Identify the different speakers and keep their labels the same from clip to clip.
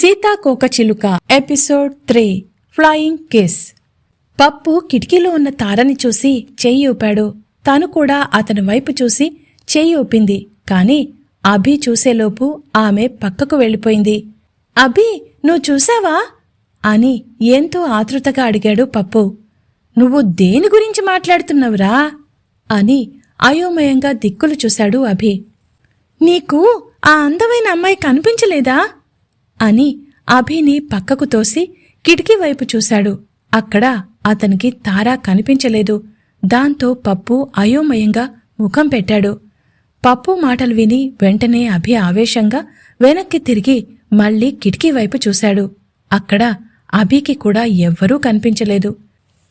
Speaker 1: సీతాకోకచిలుక episode three flying kiss. పప్పు కిటికీలో ఉన్న తారని చూసి చెయ్యి ఊపాడు. తను కూడా అతని వైపు చూసి చెయ్యి ఊపింది. కాని అభి చూసేలోపు ఆమె పక్కకు వెళ్ళిపోయింది. అభి నువ్వు చూసావా? అని ఎంతో ఆతృతగా అడిగాడు పప్పు. నువ్వు దేని గురించి మాట్లాడుతున్నావురా? అని అయోమయంగా దిక్కులు చూశాడు అభి. నీకు ఆ అందమైన అమ్మాయి కనిపించలేదా? అని అభిని పక్కకు తోసి కిటికీ వైపు చూశాడు. అక్కడ అతనికి తారా కనిపించలేదు. దాంతో పప్పు అయోమయంగా ముఖం పెట్టాడు. పప్పు మాటలు విని వెంటనే అభి ఆవేశంగా వెనక్కి తిరిగి మళ్ళీ కిటికీ వైపు చూశాడు. అక్కడ అభికి కూడా ఎవ్వరూ కనిపించలేదు.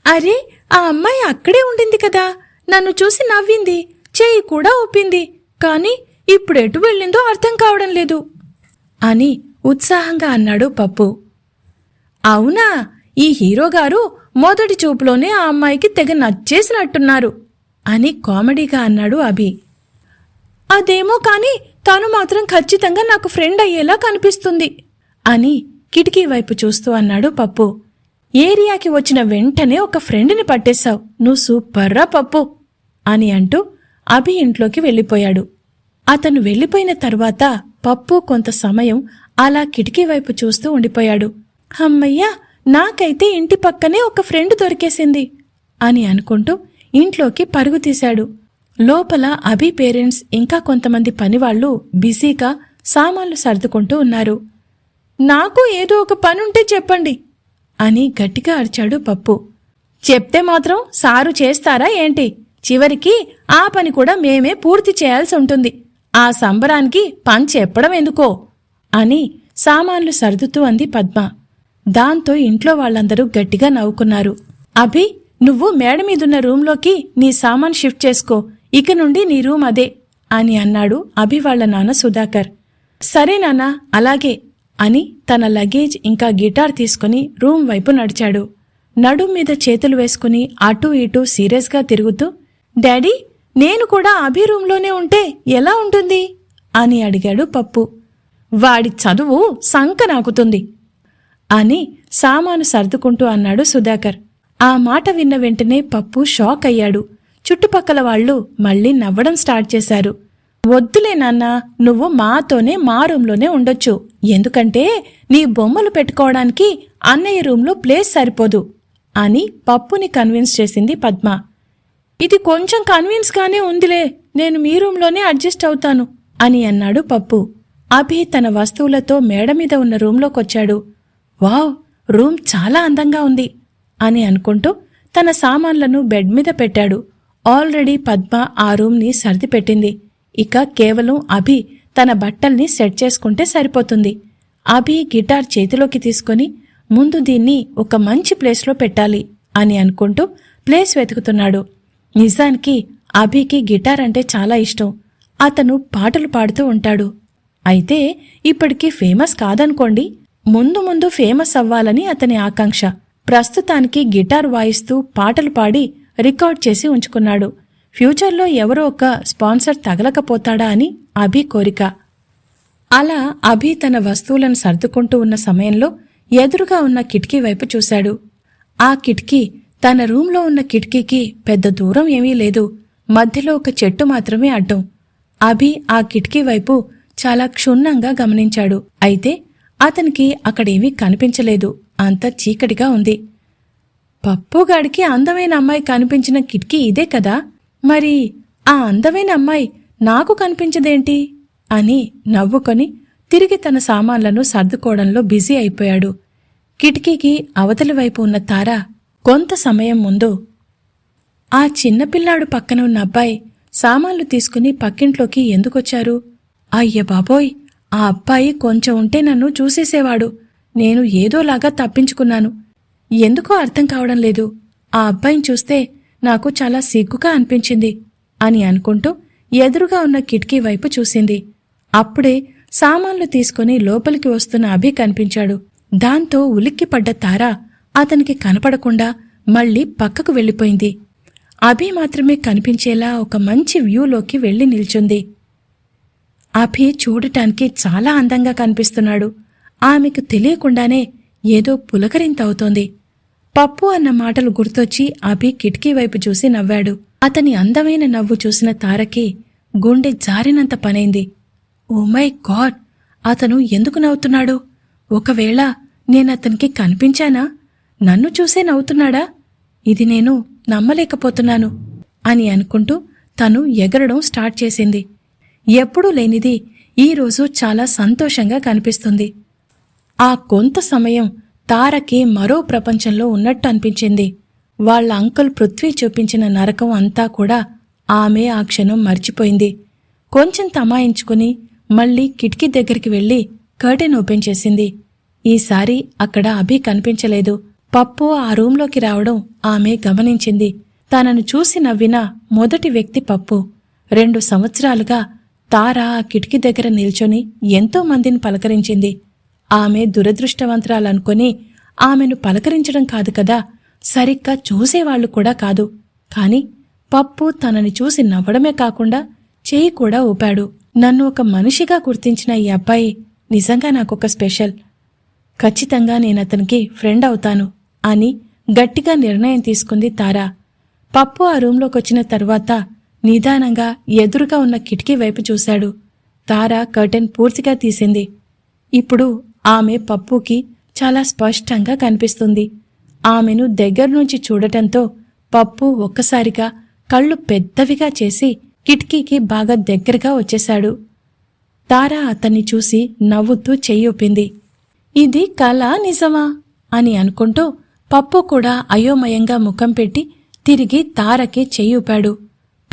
Speaker 1: అరే ఆ అమ్మాయి అక్కడే ఉండింది కదా. నన్ను చూసి నవ్వింది. చేయి కూడా ఒప్పింది కాని ఇప్పుడెటు వెళ్ళిందో అర్థం కావడం లేదు. అని ఉత్సాహంగా అన్నాడు పప్పు. అవునా ఈ హీరోగారు మొదటి చూపులోనే ఆ అమ్మాయికి తెగ నచ్చేసినట్టున్నారు అని కామెడీగా అన్నాడు అభి. అదేమో కానీ తాను మాత్రం ఖచ్చితంగా నాకు ఫ్రెండ్ అయ్యేలా కనిపిస్తుంది అని కిటికీ వైపు చూస్తూ అన్నాడు పప్పు. ఏరియాకి వచ్చిన వెంటనే ఒక ఫ్రెండ్ని పట్టేశావు. నువ్వు సూపర్రా పప్పు అని అంటూ అభి ఇంట్లోకి వెళ్ళిపోయాడు. అతను వెళ్ళిపోయిన తర్వాత పప్పు కొంత సమయం అలా కిటికీ వైపు చూస్తూ ఉండిపోయాడు. అమ్మయ్యా నాకైతే ఇంటి పక్కనే ఒక ఫ్రెండ్ దొరికేసింది అని అనుకుంటూ ఇంట్లోకి పరుగు తీశాడు. లోపల అభి పేరెంట్స్ ఇంకా కొంతమంది పనివాళ్ళు బిజీగా సామాన్లు సర్దుకుంటూ ఉన్నారు. నాకు ఏదో ఒక పనుంటే చెప్పండి అని గట్టిగా అరిచాడు పప్పు. చెప్తే మాత్రం సారు చేస్తారా ఏంటి? చివరికి ఆ పని కూడా మేమే పూర్తి చేయాల్సి ఉంటుంది. ఆ సంబరానికి పని చెప్పడం ఎందుకో? అని సామాన్లు సర్దుతూ అంది పద్మ. దాంతో ఇంట్లో వాళ్ళందరూ గట్టిగా నవ్వుకున్నారు. అభి నువ్వు మేడ మీదున్న రూంలోకి నీ సామాన్ షిఫ్ట్ చేసుకో. ఇక నుండి నీ రూమ్ అదే అని అన్నాడు అభి వాళ్ళ నాన్న సుధాకర్. సరే నాన్న అలాగే అని తన లగేజ్ ఇంకా గిటార్ తీసుకుని రూమ్ వైపు నడిచాడు. నడుం మీద చేతులు వేసుకుని అటూ ఇటూ సీరియస్గా తిరుగుతూ డాడీ నేను కూడా అభి రూంలోనే ఉంటే ఎలా ఉంటుంది? అని అడిగాడు పప్పు. వాడి చదువు సంక నాకుతుంది అని సామాను సర్దుకుంటూ అన్నాడు సుధాకర్. ఆ మాట విన్న వెంటనే పప్పు షాక్ అయ్యాడు. చుట్టుపక్కల వాళ్ళు మళ్ళీ నవ్వడం స్టార్ట్ చేశారు. వద్దులే నాన్న నువ్వు మాతోనే మా రూంలోనే ఉండొచ్చు. ఎందుకంటే నీ బొమ్మలు పెట్టుకోవడానికి అన్నయ్య రూంలో ప్లేస్ సరిపోదు అని పప్పుని కన్విన్స్ చేసింది పద్మ. ఇది కొంచెం కన్విన్స్గానే ఉందిలే. నేను మీ రూంలోనే అడ్జస్ట్ అవుతాను అని అన్నాడు పప్పు. అభి తన వస్తువులతో మేడ మీద ఉన్న రూంలోకొచ్చాడు. వావ్ రూమ్ చాలా అందంగా ఉంది అని అనుకుంటూ తన సామాన్లను బెడ్ మీద పెట్టాడు. ఆల్రెడీ పద్మ ఆ రూమ్ని సర్దిపెట్టింది. ఇక కేవలం అభి తన బట్టల్ని సెట్ చేసుకుంటే సరిపోతుంది. అభి గిటార్ చేతిలోకి తీసుకొని ముందు దీన్ని ఒక మంచి ప్లేస్లో పెట్టాలి అని అనుకుంటూ ప్లేస్ వెతుకుతున్నాడు. నిజానికి అభికి గిటార్ అంటే చాలా ఇష్టం. అతను పాటలు పాడుతూ ఉంటాడు. అయితే ఇప్పటికి ఫేమస్ కాదనుకోండి. ముందు ముందు ఫేమస్ అవ్వాలని అతని ఆకాంక్ష. ప్రస్తుతానికి గిటార్ వాయిస్తూ పాటలు పాడి రికార్డ్ చేసి ఉంచుకున్నాడు. ఫ్యూచర్లో ఎవరో ఒక స్పాన్సర్ తగలకపోతాడా అని అభి కోరిక. అలా అభి తన వస్తువులను సర్దుకుంటూ ఉన్న సమయంలో ఎదురుగా ఉన్న కిటికీ వైపు చూశాడు. ఆ కిటికీ తన రూంలో ఉన్న కిటికీకి పెద్ద దూరం ఏమీ లేదు. మధ్యలో ఒక చెట్టు మాత్రమే అడ్డం. అభి ఆ కిటికీ వైపు చాలా క్షుణ్ణంగా గమనించాడు. అయితే అతనికి అక్కడేమీ కనిపించలేదు. అంత చీకటిగా ఉంది. పప్పుగాడికి అందమైన అమ్మాయి కనిపించిన కిటికీ ఇదే కదా? మరి ఆ అందమైన అమ్మాయి నాకు కనిపించదేంటి? అని నవ్వుకొని తిరిగి తన సామాన్లను సర్దుకోవడంలో బిజీ అయిపోయాడు. కిటికీకి అవతలి వైపు ఉన్న తార కొంత సమయం ముందు ఆ చిన్నపిల్లాడు పక్కన ఉన్న అబ్బాయి సామాన్లు తీసుకుని పక్కింట్లోకి ఎందుకొచ్చారు? అయ్య బాబోయ్ ఆ అబ్బాయి కొంచెం ఉంటే నన్ను చూసేసేవాడు. నేను ఏదోలాగా తప్పించుకున్నాను. ఎందుకో అర్థం కావడం లేదు. ఆ అబ్బాయిని చూస్తే నాకు చాలా సిగ్గుగా అనిపించింది అని అనుకుంటూ ఎదురుగా ఉన్న కిటికీ వైపు చూసింది. అప్పుడే సామాన్లు తీసుకుని లోపలికి వస్తున్న అభి కనిపించాడు. దాంతో ఉలిక్కిపడ్డ తార అతనికి కనపడకుండా మళ్ళీ పక్కకు వెళ్ళిపోయింది. అభి మాత్రమే కనిపించేలా ఒక మంచి వ్యూలోకి వెళ్ళి నిల్చుంది. అభి చూడటానికి చాలా అందంగా కనిపిస్తున్నాడు. ఆమెకు తెలియకుండానే ఏదో పులకరింత అవుతోంది పప్పు అన్న మాటలు గుర్తొచ్చి అభి కిటికీ వైపు చూసి నవ్వాడు. అతని అందమైన నవ్వు చూసిన తారకి గుండె జారినంత పనైంది. Oh my god! అతను ఎందుకు నవ్వుతున్నాడు? ఒకవేళ నేనతనికి కనిపించానా? నన్ను చూసే నవ్వుతున్నాడా? ఇది నేను నమ్మలేకపోతున్నాను అని అనుకుంటూ తను ఎగరడం స్టార్ట్ చేసింది. ఎప్పుడూ లేనిది ఈరోజు చాలా సంతోషంగా కనిపిస్తుంది. ఆ కొంత సమయం తారకి మరో ప్రపంచంలో ఉన్నట్టు అనిపించింది. వాళ్ళ అంకుల్ పృథ్వీ చూపించిన నరకం అంతా కూడా ఆమె ఆ క్షణం మర్చిపోయింది. కొంచెం తమాయించుకుని మళ్ళీ కిటికీ దగ్గరికి వెళ్ళి కర్టెన్ ఓపెన్ చేసింది. ఈసారి అక్కడ అభి కనిపించలేదు. పప్పు ఆ రూంలోకి రావడం ఆమె గమనించింది. తనను చూసి నవ్విన మొదటి వ్యక్తి పప్పు. రెండు సంవత్సరాలుగా తార ఆ కిటికీ దగ్గర నిల్చొని ఎంతో మందిని పలకరించింది. ఆమె దురదృష్టవంతురాలనుకొని ఆమెను పలకరించడం కాదు కదా సరిగ్గా చూసేవాళ్ళు కూడా కాదు. కాని పప్పు తనని చూసి నవ్వడమే కాకుండా చేయి కూడా ఊపాడు. నన్ను ఒక మనిషిగా గుర్తించిన ఈ అబ్బాయి నిజంగా నాకొక స్పెషల్. ఖచ్చితంగా నేను అతనికి ఫ్రెండ్ అవుతాను అని గట్టిగా నిర్ణయం తీసుకుంది తారా. పప్పు ఆ రూంలోకి వచ్చిన తర్వాత నిదానంగా ఎదురుగా ఉన్న కిటికీ వైపు చూశాడు. తార కర్టెన్ పూర్తిగా తీసింది. ఇప్పుడు ఆమె పప్పుకి చాలా స్పష్టంగా కనిపిస్తుంది. ఆమెను దగ్గర నుంచి చూడటంతో పప్పు ఒక్కసారిగా కళ్ళు పెద్దవిగా చేసి కిటికీకి బాగా దగ్గరగా వచ్చేశాడు. తార అతన్ని చూసి నవ్వుతూ చెయ్యొప్పింది ఇది కళ నిజమా? అని అనుకుంటూ పప్పు కూడా అయోమయంగా ముఖం పెట్టి తిరిగి తారకి చెయ్యూపాడు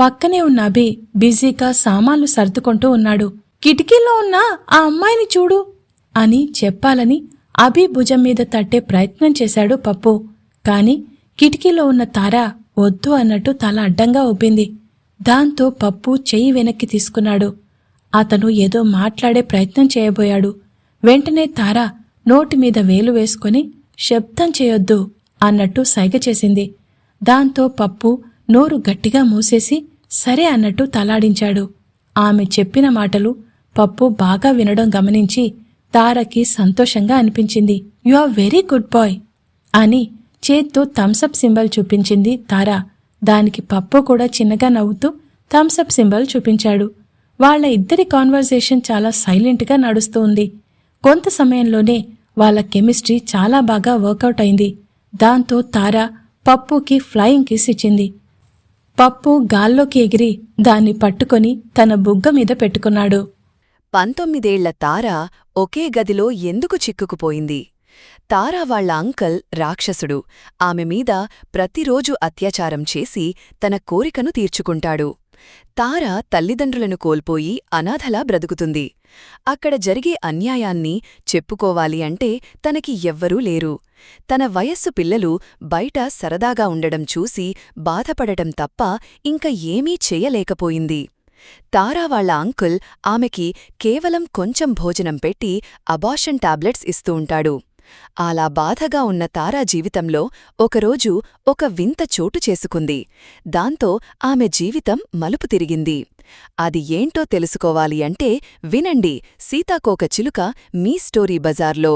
Speaker 1: పక్కనే ఉన్న అభి బిజీగా సామాన్లు సర్దుకుంటూ ఉన్నాడు. కిటికీలో ఉన్న ఆ అమ్మాయిని చూడు అని చెప్పాలని అభి భుజం మీద తట్టే ప్రయత్నం చేశాడు పప్పు. కాని కిటికీలో ఉన్న తార వద్దు అన్నట్టు తల అడ్డంగా ఊపింది. దాంతో పప్పు చెయ్యి వెనక్కి తీసుకున్నాడు. అతను ఏదో మాట్లాడే ప్రయత్నం చేయబోయాడు. వెంటనే తార నోటి మీద వేలు వేసుకుని శబ్దం చేయొద్దు అన్నట్టు సైగ చేసింది. దాంతో పప్పు నోరు గట్టిగా మూసేసి సరే అన్నట్టు తలాడించాడు. ఆమె చెప్పిన మాటలు పప్పు బాగా వినడం గమనించి తారకి సంతోషంగా అనిపించింది. You are very good boy అని చేత్తో థమ్సప్ సింబల్ చూపించింది తార. దానికి పప్పు కూడా చిన్నగా నవ్వుతూ థమ్సప్ సింబల్ చూపించాడు. వాళ్ళ ఇద్దరి కాన్వర్సేషన్ చాలా సైలెంట్గా నడుస్తూ ఉంది కొంత సమయంలోనే వాళ్ళ కెమిస్ట్రీ చాలా బాగా వర్కౌట్ అయింది. దాంతో తార పప్పుకి ఫ్లయింగ్ కిస్ ఇచ్చింది పప్పు గాల్లోకి ఎగిరి దాన్ని పట్టుకొని తన బుగ్గ మీద పెట్టుకున్నాడు.
Speaker 2: పంతొమ్మిదేళ్ళ తార ఒకే గదిలో ఎందుకు చిక్కుకుపోయింది? తారా వాళ్ళ అంకల్ రాక్షసుడు. ఆమె మీద ప్రతిరోజు అత్యాచారం చేసి తన కోరికను తీర్చుకుంటాడు. తార తల్లిదండ్రులను కోల్పోయి అనాథలా బ్రతుకుతుంది. అక్కడ జరిగే అన్యాయాన్ని చెప్పుకోవాలి అంటే తనకి ఎవ్వరూ లేరు. తన వయస్సు పిల్లలు బయట సరదాగా ఉండడం చూసి బాధపడటం తప్ప ఇంక ఏమీ చేయలేకపోయింది. తారా వాళ్ళ అంకుల్ ఆమెకి కేవలం కొంచెం భోజనం పెట్టి అబాషన్ టాబ్లెట్స్ ఇస్తూ ఉంటాడు. అలా బాధగా ఉన్న తారా జీవితంలో ఒకరోజు ఒక వింత చోటు చేసుకుంది. దాంతో ఆమె జీవితం మలుపు తిరిగింది. అది ఏంటో తెలుసుకోవాలి అంటే వినండి సీతాకోక చిలుక మీ స్టోరీ బజార్లో.